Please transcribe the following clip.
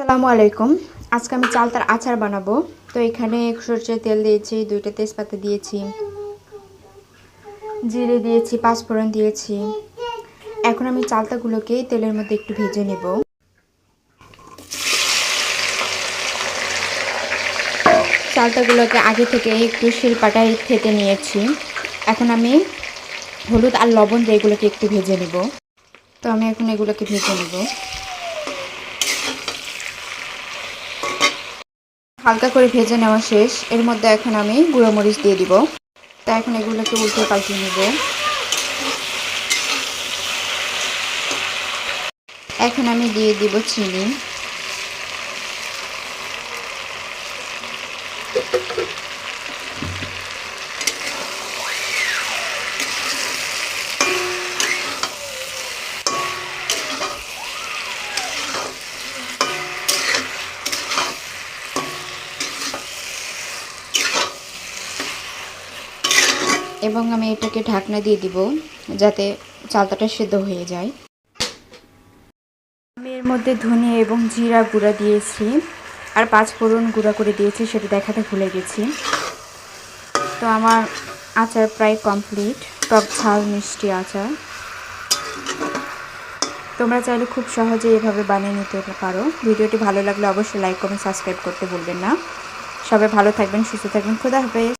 আসসালামু আলাইকুম। আজকে আমি চালতার আচার বানাবো। তো এখানে সরষের তেল দিয়েছি, দুইটা তেজপাতা দিয়েছি, জিরে দিয়েছি, পাঁচফোড়ন দিয়েছি। এখন আমি চালতাগুলোকে তেলের মধ্যে একটু ভেজে নেব। চালতাগুলোকে আগে থেকে একটু শিলপাটায় থেতে নিয়েছি। এখন আমি হলুদ আর লবণ দিয়ে এগুলোকে একটু ভেজে নেব। তো আমি এখন এগুলোকে ভেজে নেব। হালকা করে ভেজে নেওয়া শেষ। এর মধ্যে এখন আমি গুঁড়ো মরিচ দিয়ে দিব। তা এখন এগুলোকে উল্টে পাল্টে নেব। এখন আমি দিয়ে দিব চিনি। এবং আমি এটাকে ঢাকনা দিয়ে দিব যাতে চালতাটা সেদ্ধ হয়ে যায়। আমি এর মধ্যে ধনে এবং জিরা গুঁড়া দিয়েছি আর পাঁচ ফোড়ন গুঁড়া করে দিয়েছি, সেটা দেখাতে ভুলে গেছি। তো আমার আচার প্রায় কমপ্লিট, টক ঝাল, মিষ্টি আচার। তোমরা চাইলে খুব সহজে এভাবে বানিয়ে নিতে পারো। ভিডিওটি ভালো লাগলে অবশ্যই লাইক, কমেন্ট, সাবস্ক্রাইব করতে ভুলবেন না। সবাই ভালো থাকবেন, সুস্থ থাকবেন, খুদা হাফেজ।